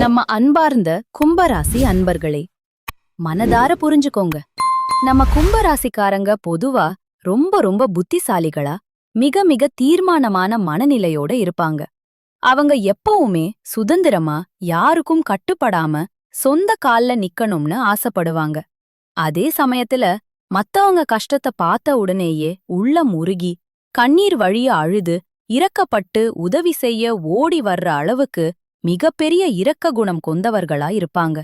நம்ம அன்பார்ந்த கும்பராசி அன்பர்களே மனதார புரிஞ்சுக்கோங்க. நம்ம கும்பராசிக்காரங்க பொதுவா ரொம்ப ரொம்ப புத்திசாலிகளா மிக மிக தீர்மானமான மனநிலையோட இருப்பாங்க. அவங்க எப்பவுமே சுதந்திரமா யாருக்கும் கட்டுப்படாம சொந்த கால்ல நிக்கணும்னு ஆசைப்படுவாங்க. அதே சமயத்துல மத்தவங்க கஷ்டத்தை பார்த்த உடனேயே உள்ள முருகி கண்ணீர் வழிய அழுது இரக்கப்பட்டு உதவி செய்ய ஓடி வர்ற அளவுக்கு மிகப்பெரிய இரக்க குணம் கொண்டவர்களா இருப்பாங்க.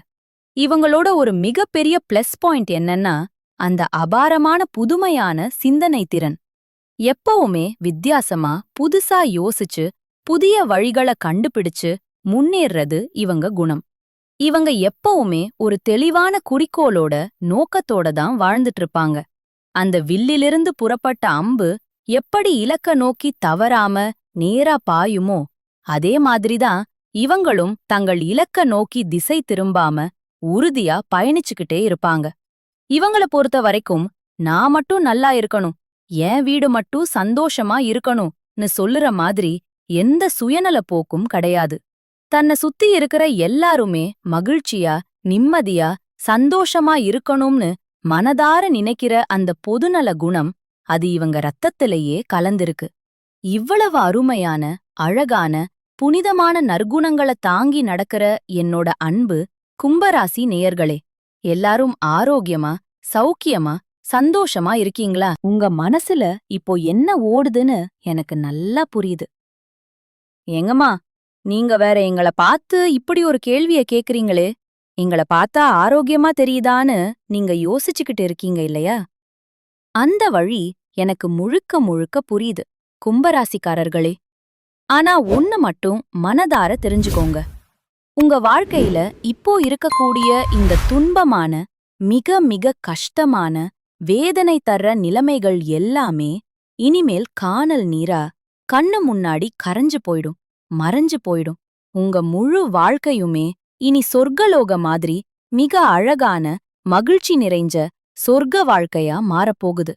இவங்களோட ஒரு மிகப்பெரிய பிளஸ் பாயிண்ட் என்னன்னா அந்த அபாரமான புதுமையான சிந்தனை திறன். எப்பவுமே வித்தியாசமா புதுசா யோசிச்சு புதிய வழிகளை கண்டுபிடிச்சு முன்னேறது இவங்க குணம். இவங்க எப்பவுமே ஒரு தெளிவான குறிக்கோளோட நோக்கத்தோட தான் வாழ்ந்துட்டு இருப்பாங்க அந்த வில்லிலிருந்து புறப்பட்ட அம்பு எப்படி இலக்க நோக்கி தவறாம நேரா பாயுமோ அதே மாதிரிதான் இவங்களும் தங்கள் இலக்க நோக்கி திசை திரும்பாம உறுதியா பயணிச்சுக்கிட்டே இருப்பாங்க. இவங்கள பொறுத்த வரைக்கும் நான் மட்டும் நல்லா இருக்கணும் என் வீடு மட்டும் சந்தோஷமா இருக்கணும்னு சொல்லுற மாதிரி எந்த சுயநல போக்கும் கிடையாது. தன்னை சுத்தி இருக்கிற எல்லாருமே மகிழ்ச்சியா நிம்மதியா சந்தோஷமா இருக்கணும்னு மனதார நினைக்கிற அந்த பொதுநல குணம் அது இவங்க ரத்தத்திலேயே கலந்திருக்கு. இவ்வளவு அருமையான அழகான புனிதமான நற்குணங்களை தாங்கி நடக்கிற என்னோட அன்பு கும்பராசி நேயர்களே எல்லாரும் ஆரோக்கியமா சௌக்கியமா சந்தோஷமா இருக்கீங்களா? உங்க மனசுல இப்போ என்ன ஓடுதுன்னு எனக்கு நல்லா புரியுது. ஏங்கம்மா நீங்க வேற எங்கள பார்த்து இப்படி ஒரு கேள்விய கேக்குறீங்களே எங்கள பார்த்தா ஆரோக்கியமா தெரியுதான்னு நீங்க யோசிச்சுக்கிட்டு இருக்கீங்க இல்லையா? அந்த வழி எனக்கு முழுக்க முழுக்க புரியுது. கும்பராசிக்காரர்களே ஆனா ஒன்னு மட்டும் மனதார தெரிஞ்சுக்கோங்க. உங்க வாழ்க்கையில இப்போ இருக்கக்கூடிய இந்த துன்பமான மிக மிக கஷ்டமான வேதனை தர்ற நிலைமைகள் எல்லாமே இனிமேல் காணல் நீரா கண்ணு முன்னாடி கரைஞ்சு போயிடும் மறைஞ்சு போயிடும். உங்க முழு வாழ்க்கையுமே இனி சொர்க்கலோக மாதிரி மிக அழகான மகிழ்ச்சி நிறைஞ்ச சொர்க்க வாழ்க்கையா மாறப்போகுது.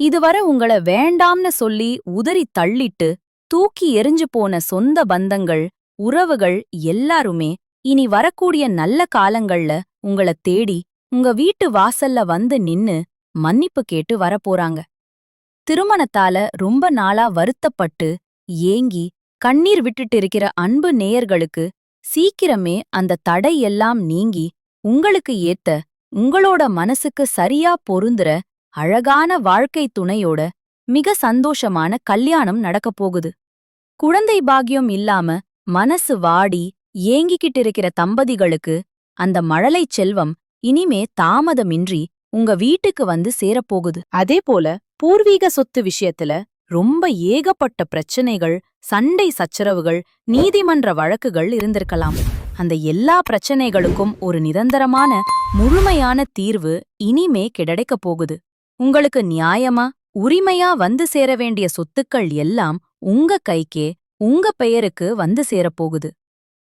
இதுவரை உங்கள வேண்டாம்னு சொல்லி உதறி தள்ளிட்டு தூக்கி எரிஞ்சு போன சொந்த பந்தங்கள் உறவுகள் எல்லாருமே இனி வரக்கூடிய நல்ல காலங்கள்ல உங்கள தேடி உங்க வீட்டு வாசல்ல வந்து நின்னு மன்னிப்பு கேட்டு வரப்போறாங்க. திருமணத்தால ரொம்ப நாளா வருத்தப்பட்டு ஏங்கி கண்ணீர் விட்டுட்டு இருக்கிற அன்பு நேயர்களுக்கு சீக்கிரமே அந்த தடை எல்லாம் நீங்கி உங்களுக்கு ஏத்த உங்களோட மனசுக்கு சரியா பொருந்துற அழகான வாழ்க்கை துணையோட மிக சந்தோஷமான கல்யாணம் நடக்கப் போகுது. குழந்தை பாக்கியம் இல்லாம மனசு வாடி ஏங்கிக்கிட்டு இருக்கிற தம்பதிகளுக்கு அந்த மழலைச் செல்வம் இனிமே தாமதமின்றி உங்க வீட்டுக்கு வந்து சேரப்போகுது அதே போல பூர்வீக சொத்து விஷயத்துல ரொம்ப ஏகப்பட்ட பிரச்சனைகள் சண்டை சச்சரவுகள் நீதிமன்ற வழக்குகள் இருந்திருக்கலாம். அந்த எல்லா பிரச்சனைகளுக்கும் ஒரு நிரந்தரமான முழுமையான தீர்வு இனிமே கிடைக்கப் போகுது. உங்களுக்கு நியாயமா? உரிமையா வந்து சேர வேண்டிய சொத்துக்கள் எல்லாம் உங்க கைக்கே உங்க பெயருக்கு வந்து சேரப்போகுது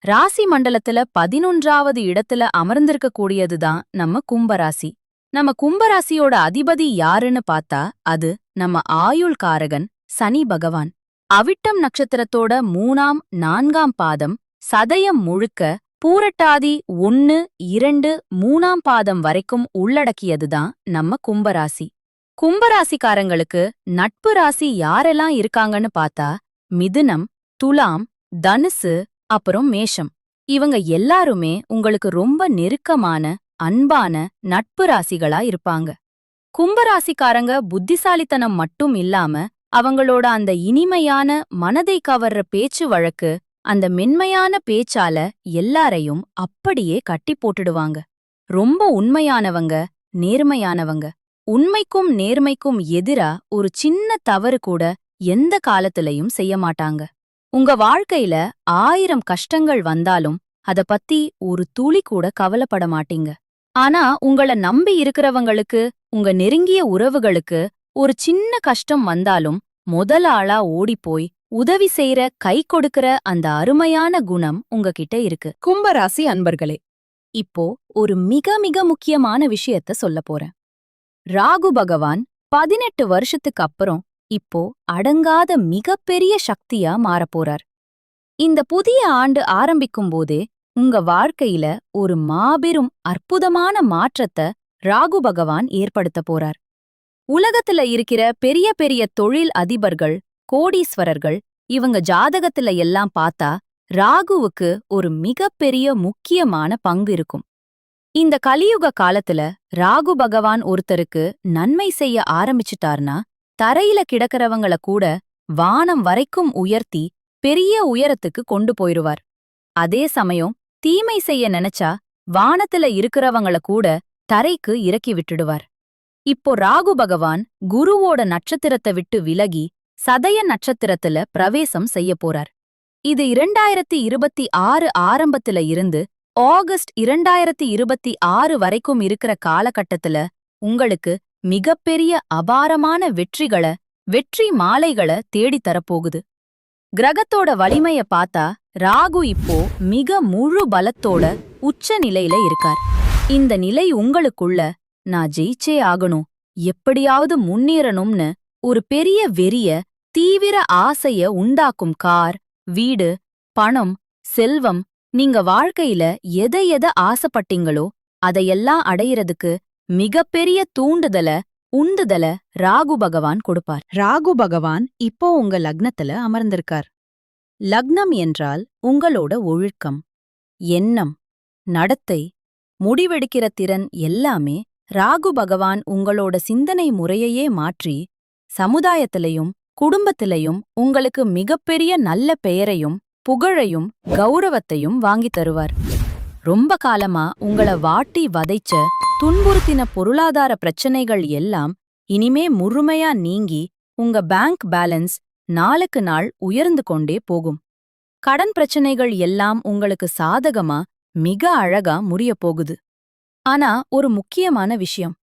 ராசி மண்டலத்துல பதினொன்றாவது இடத்துல அமர்ந்திருக்கக்கூடியதுதான் நம்ம கும்பராசி. நம்ம கும்பராசியோட அதிபதி யாருன்னு பார்த்தா அது நம்ம ஆயுள் காரகன் சனி பகவான். அவிட்டம் நட்சத்திரத்தோட மூணாம் நான்காம் பாதம் சதயம் முழுக்க பூரட்டாதி ஒன்னு இரண்டு மூணாம் பாதம் வரைக்கும் உள்ளடக்கியதுதான் நம்ம கும்பராசி. கும்பராசிக்காரங்களுக்கு நட்பு ராசி யாரெல்லாம் இருக்காங்கன்னு பார்த்தா மிதுனம் துலாம் தனுசு அப்புறம் மேஷம். இவங்க எல்லாருமே உங்களுக்கு ரொம்ப நெருக்கமான அன்பான நட்பு ராசிகளா இருப்பாங்க. கும்பராசிக்காரங்க புத்திசாலித்தனம் மட்டும் இல்லாம அவங்களோட அந்த இனிமையான மனதை கவர்ற பேச்சு வழக்கு அந்த மென்மையான பேச்சால எல்லாரையும் அப்படியே கட்டி போட்டுடுவாங்க. ரொம்ப உண்மையானவங்க நேர்மையானவங்க. உண்மைக்கும் நேர்மைக்கும் எதிரா ஒரு சின்ன தவறு கூட எந்த காலத்திலையும் செய்ய மாட்டாங்க. உங்க வாழ்க்கையில ஆயிரம் கஷ்டங்கள் வந்தாலும் அத பத்தி ஒரு துளி கூட கவலைப்பட மாட்டீங்க. ஆனா உங்கள நம்பி இருக்கிறவங்களுக்கு உங்க நெருங்கிய உறவுகளுக்கு ஒரு சின்ன கஷ்டம் வந்தாலும் முதல் ஆளா ஓடிப்போய் உதவி செய்யற கை கொடுக்கிற அந்த அருமையான குணம் உங்ககிட்ட இருக்கு. கும்பராசி அன்பர்களே இப்போ ஒரு மிக மிக முக்கியமான விஷயத்த சொல்ல போறேன். ராகு பகவான் பதினெட்டு வருஷத்துக்கு அப்புறம் இப்போ அடங்காத மிகப்பெரிய சக்தியா மாறப்போறார். இந்த புதிய ஆண்டு ஆரம்பிக்கும் போதே உங்க வாழ்க்கையில ஒரு மாபெரும் அற்புதமான மாற்றத்தை ராகு பகவான் ஏற்படுத்த போறார். உலகத்துல இருக்கிற பெரிய பெரிய தொழில் அதிபர்கள் கோடீஸ்வரர்கள் இவங்க ஜாதகத்துல எல்லாம் பார்த்தா ராகுவுக்கு ஒரு மிகப்பெரிய முக்கியமான பங்கு இருக்கும். இந்த கலியுக காலத்துல ராகு பகவான் ஒருத்தருக்கு நன்மை செய்ய ஆரம்பிச்சிட்டார்னா தரையில கிடக்கறவங்கள கூட வானம் வரைக்கும் உயர்த்தி பெரிய உயரத்துக்கு கொண்டு போயிருவார். அதே சமயம் தீமை செய்ய நினைச்சா வானத்துல இருக்கிறவங்கள கூட தரைக்கு இறக்கி விட்டுடுவார். இப்போ ராகு பகவான் குருவோட நட்சத்திரத்தை விட்டு விலகி சதய நட்சத்திரத்துல பிரவேசம் செய்ய போறார். இது இரண்டாயிரத்தி இருபத்தி ஆறு ஆரம்பத்துல இருந்து ஆகஸ்ட் இரண்டாயிரத்தி இருபத்தி ஆறு வரைக்கும் இருக்கிற காலகட்டத்துல உங்களுக்கு மிகப்பெரிய அபாரமான வெற்றிகள வெற்றி மாலைகள தேடித் தரப்போகுது. கிரகத்தோட வலிமைய பார்த்தா ராகு இப்போ மிக முழு பலத்தோட உச்ச நிலையில இருக்கார். இந்த நிலை உங்களுக்குள்ள நான் ஜெயிச்சே ஆகணும் எப்படியாவது முன்னேறணும்னு ஒரு பெரிய வெறிய தீவிர ஆசைய உண்டாக்கும் கார் வீடு பணம் செல்வம் நீங்க வாழ்க்கையில எதை எதை ஆசைப்பட்டீங்களோ அதையெல்லாம் அடையறதுக்கு மிகப்பெரிய தூண்டுதல உந்துதல ராகு பகவான் கொடுப்பார். ராகு பகவான் இப்போ உங்க லக்னத்துல அமர்ந்திருக்கார். லக்னம் என்றால் உங்களோட ஒழுக்கம் எண்ணம் நடத்தை முடிவெடுக்கிற திறன் எல்லாமே ராகு பகவான் உங்களோட சிந்தனை முறையையே மாற்றி சமுதாயத்திலையும் குடும்பத்திலையும் உங்களுக்கு மிகப்பெரிய நல்ல பெயரையும் புகழையும் கௌரவத்தையும் வாங்கித் தருவார். ரொம்ப காலமா உங்கள வாட்டி வதைச்ச துன்புறுத்தின பொருளாதார பிரச்சனைகள் எல்லாம் இனிமே முழுமையா நீங்கி உங்க பேங்க் பேலன்ஸ் நாளுக்கு நாள் உயர்ந்து கொண்டே போகும். கடன் பிரச்சனைகள் எல்லாம் உங்களுக்கு சாதகமா மிக அழகா முடிய போகுது. ஆனா ஒரு முக்கியமான விஷயம்.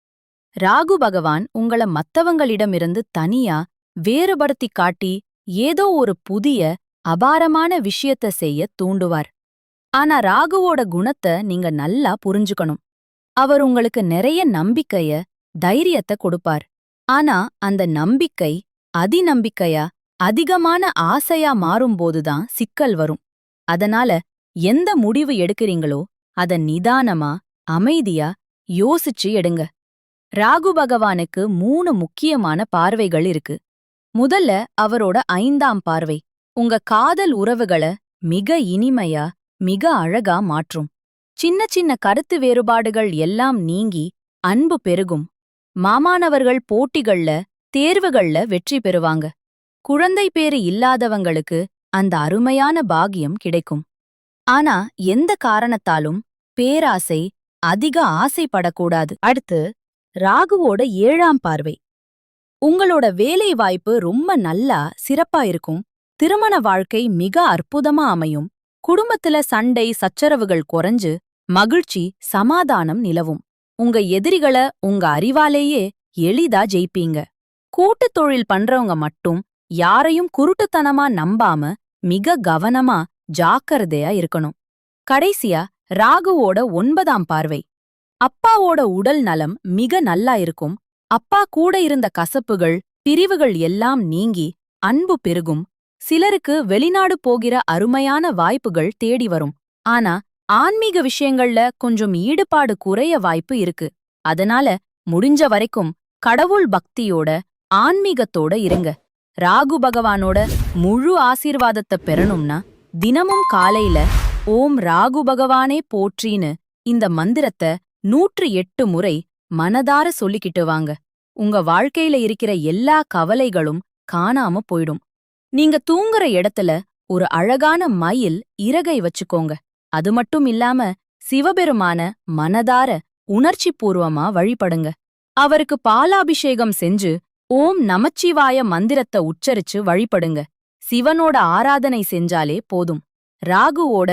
ராகு பகவான் உங்கள மத்தவங்களிடமிருந்து தனியா வேறுபடுத்தி காட்டி ஏதோ ஒரு புதிய அபாரமான விஷயத்த செய்ய தூண்டுவார். ஆனா ராகுவோட குணத்தை நீங்க நல்லா புரிஞ்சுக்கணும். அவர் உங்களுக்கு நிறைய நம்பிக்கைய தைரியத்தை கொடுப்பார். ஆனா அந்த நம்பிக்கை அதிநம்பிக்கையா அதிகமான ஆசையா மாறும்போதுதான் சிக்கல் வரும். அதனால எந்த முடிவு எடுக்கிறீங்களோ அத நிதானமா அமைதியா யோசிச்சு எடுங்க. ராகு பகவானுக்கு மூணு முக்கியமான பார்வைகள் இருக்கு. முதல்ல அவரோட ஐந்தாம் பார்வை. உங்க காதல் உறவுகள மிக இனிமையா மிக அழகா மாற்றும். சின்ன சின்ன கருத்து வேறுபாடுகள் எல்லாம் நீங்கி அன்பு பெருகும். மாமானவர்கள் போட்டிகள்ல தேர்வுகள்ல வெற்றி பெறுவாங்க. குழந்தை பேறு இல்லாதவங்களுக்கு அந்த அருமையான பாகியம் கிடைக்கும். ஆனா எந்த காரணத்தாலும் பேராசை அதிக ஆசைப்படக்கூடாது. அடுத்து ராகுவோட ஏழாம் பார்வை. உங்களோட வேலை வாய்ப்பு ரொம்ப நல்லா சிறப்பா இருக்கும். திருமண வாழ்க்கை மிக அற்புதமா அமையும். குடும்பத்துல சண்டை சச்சரவுகள் குறைஞ்சு மகிழ்ச்சி சமாதானம் நிலவும். உங்க எதிரிகள உங்க அறிவாலேயே எளிதா ஜெயிப்பீங்க. கூட்டுத் தொழில் பண்றவங்க மட்டும் யாரையும் குருட்டுத்தனமா நம்பாம மிக கவனமா ஜாக்கிரதையா இருக்கணும். கடைசியா ராகுவோட ஒன்பதாம் பார்வை. அப்பாவோட உடல் நலம் மிக நல்லா இருக்கும். அப்பா கூட இருந்த கசப்புகள் பிரிவுகள் எல்லாம் நீங்கி அன்பு பெருகும். சிலருக்கு வெளிநாடு போகிற அருமையான வாய்ப்புகள் தேடி வரும். ஆனா ஆன்மீக விஷயங்கள்ல கொஞ்சம் ஈடுபாடு குறைய வாய்ப்பு இருக்கு. அதனால முடிஞ்ச வரைக்கும் கடவுள் பக்தியோட ஆன்மீகத்தோட இருங்க. ராகு பகவானோட முழு ஆசீர்வாதத்தை பெறணும்னா தினமும் காலையில ஓம் ராகு பகவானே போற்றின்னு இந்த மந்திரத்தை நூற்று எட்டு முறை மனதார சொல்லிக்கிட்டு வாங்க. உங்க வாழ்க்கையில இருக்கிற எல்லா கவலைகளும் காணாம போயிடும். நீங்க தூங்குற இடத்துல ஒரு அழகான மயில் இறகை வச்சுக்கோங்க. அது மட்டும் இல்லாம சிவபெருமான மனதார உணர்ச்சி பூர்வமா வழிபடுங்க. அவருக்கு பாலாபிஷேகம் செஞ்சு ஓம் நமச்சிவாய மந்திரத்தை உச்சரிச்சு வழிபடுங்க. சிவனோட ஆராதனை செஞ்சாலே போதும். ராகுவோட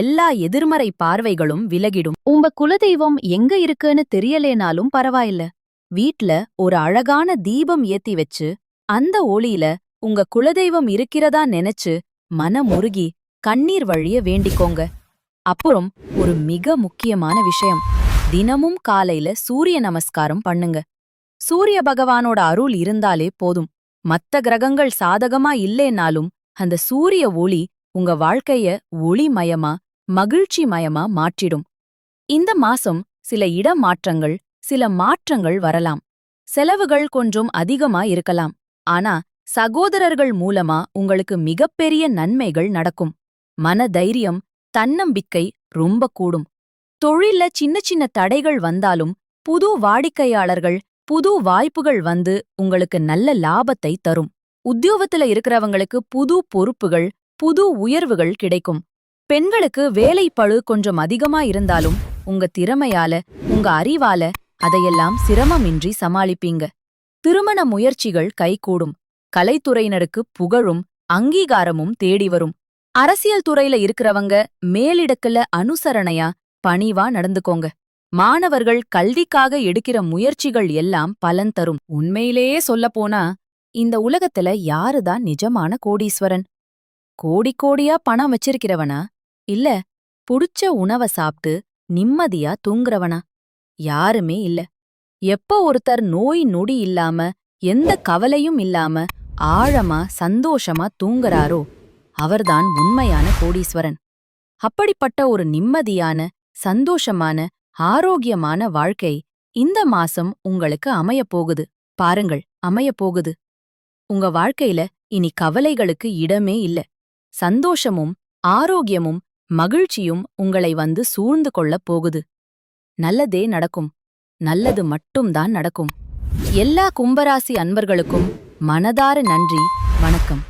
எல்லா எதிர்மறை பார்வைகளும் விலகிடும். உங்க குலதெய்வம் எங்க இருக்குன்னு தெரியலேனாலும் பரவாயில்ல. வீட்ல ஒரு அழகான தீபம் ஏத்தி வச்சு அந்த ஒளியில உங்க குலதெய்வம் இருக்கிறதா நினைச்சு மனமுருகி கண்ணீர் வழிய வேண்டிக்கோங்க. அப்புறம் ஒரு மிக முக்கியமான விஷயம். தினமும் காலையில சூரிய நமஸ்காரம் பண்ணுங்க. சூரிய பகவானோட அருள் இருந்தாலே போதும். மத்த கிரகங்கள் சாதகமா இல்லேனாலும் அந்த சூரிய ஒளி உங்க வாழ்க்கைய ஒளிமயமா மகிழ்ச்சி மயமா மாற்றிடும். இந்த மாசம் சில இட மாற்றங்கள் சில மாற்றங்கள் வரலாம். செலவுகள் கொஞ்சம் அதிகமா இருக்கலாம். ஆனா சகோதரர்கள் மூலமா உங்களுக்கு மிகப்பெரிய நன்மைகள் நடக்கும். மன தைரியம் தன்னம்பிக்கை ரொம்ப கூடும். தொழில்ல சின்ன சின்ன தடைகள் வந்தாலும் புது வாடிக்கையாளர்கள் புது வாய்ப்புகள் வந்து உங்களுக்கு நல்ல லாபத்தை தரும். உத்தியோகத்துல இருக்கிறவங்களுக்கு புது பொறுப்புகள் புது உயர்வுகள் கிடைக்கும். பெண்களுக்கு வேலைப்பழு கொஞ்சம் அதிகமா இருந்தாலும் உங்க திறமையால உங்க அறிவால அதையெல்லாம் சிரமமின்றி சமாளிப்பீங்க. திருமண முயற்சிகள் கைகூடும். கலைத்துறையினருக்கு புகழும் அங்கீகாரமும் தேடி வரும் அரசியல் துறையில இருக்கிறவங்க மேலிடக்குல அனுசரணையா பணிவா நடந்துக்கோங்க. மாணவர்கள் கல்விக்காக எடுக்கிற முயற்சிகள் எல்லாம் பலன் தரும். உண்மையிலேயே சொல்லப்போனா இந்த உலகத்துல யாருதான் நிஜமான கோடீஸ்வரன்? கோடி கோடியா பணம் வச்சிருக்கிறவனா? இல்ல புடிச்ச உணவ சாப்பிட்டு நிம்மதியா தூங்குறவனா? யாருமே இல்ல. எப்ப ஒருத்தர் நோய் நொடி இல்லாம எந்த கவலையும் இல்லாம ஆழமா சந்தோஷமா தூங்குறாரோ அவர்தான் உண்மையான கோடீஸ்வரன். அப்படிப்பட்ட ஒரு நிம்மதியான சந்தோஷமான ஆரோக்கியமான வாழ்க்கை இந்த மாசம் உங்களுக்கு அமையப் போகுது. பாருங்கள் அமையப் போகுது. உங்க வாழ்க்கையில இனி கவலைகளுக்கு இடமே இல்ல. சந்தோஷமும் ஆரோக்கியமும் மகிழ்ச்சியும் உங்களை வந்து சூழ்ந்து கொள்ளப் போகுது. நல்லதே நடக்கும். நல்லது மட்டும்தான் நடக்கும். எல்லா கும்பராசி அன்பர்களுக்கும் மனதார நன்றி. வணக்கம்.